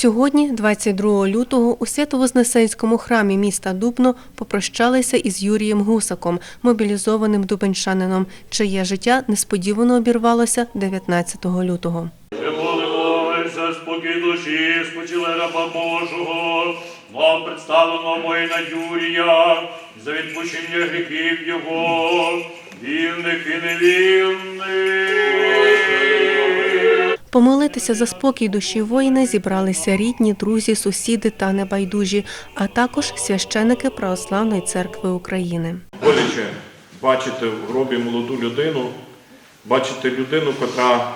Сьогодні, 22 лютого, у Свято-Вознесенському храмі міста Дубно попрощалися із Юрієм Гусаком, мобілізованим дубенчанином, чиє життя несподівано обірвалося 19 лютого. Спокій душі, спочили раба Божого, вам представлено воїна Юрія, за відпущення гріхів його, вільних і невільних. Помолитися за спокій душі воїна зібралися рідні, друзі, сусіди та небайдужі, а також священики Православної церкви України. боляче бачити в гробі молоду людину, бачити людину, яка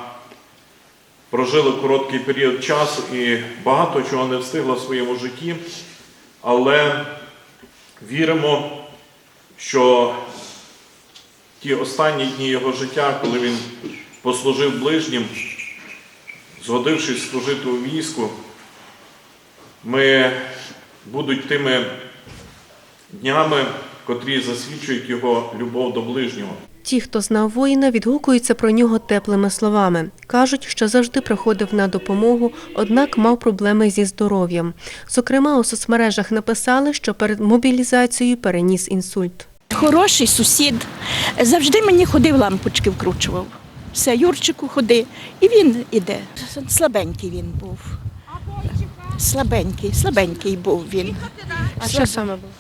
прожила короткий період часу і багато чого не встигла в своєму житті, але віримо, що ті останні дні його життя, коли він послужив ближнім, згодившись служити у війську, ми будуть тими днями, котрі засвідчують його любов до ближнього. Ті, хто знав воїна, відгукуються про нього теплими словами. Кажуть, що завжди приходив на допомогу, однак мав проблеми зі здоров'ям. Зокрема, у соцмережах написали, що перед мобілізацією переніс інсульт. Хороший сусід. Завжди мені ходив, лампочки вкручував. Все, Юрчику ходи. І він іде. Слабенький він був. Слабенький, слабенький був він. А що саме було?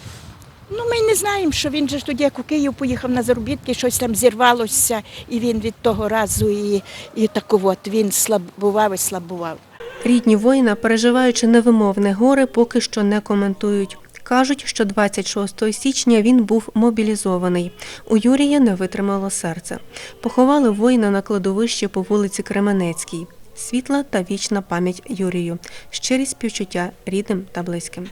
Ну, ми не знаємо, що він же ж тоді, як у Київ поїхав на заробітки, щось там зірвалося, і він від того разу і, і так от він слабував і слабував. Рідні воїна, переживаючи невимовне горе, поки що не коментують. Кажуть, що 26 січня він був мобілізований. У Юрія не витримало серце. Поховали воїна на кладовищі по вулиці Кременецькій. Світла та вічна пам'ять Юрію. Щирі співчуття рідним та близьким.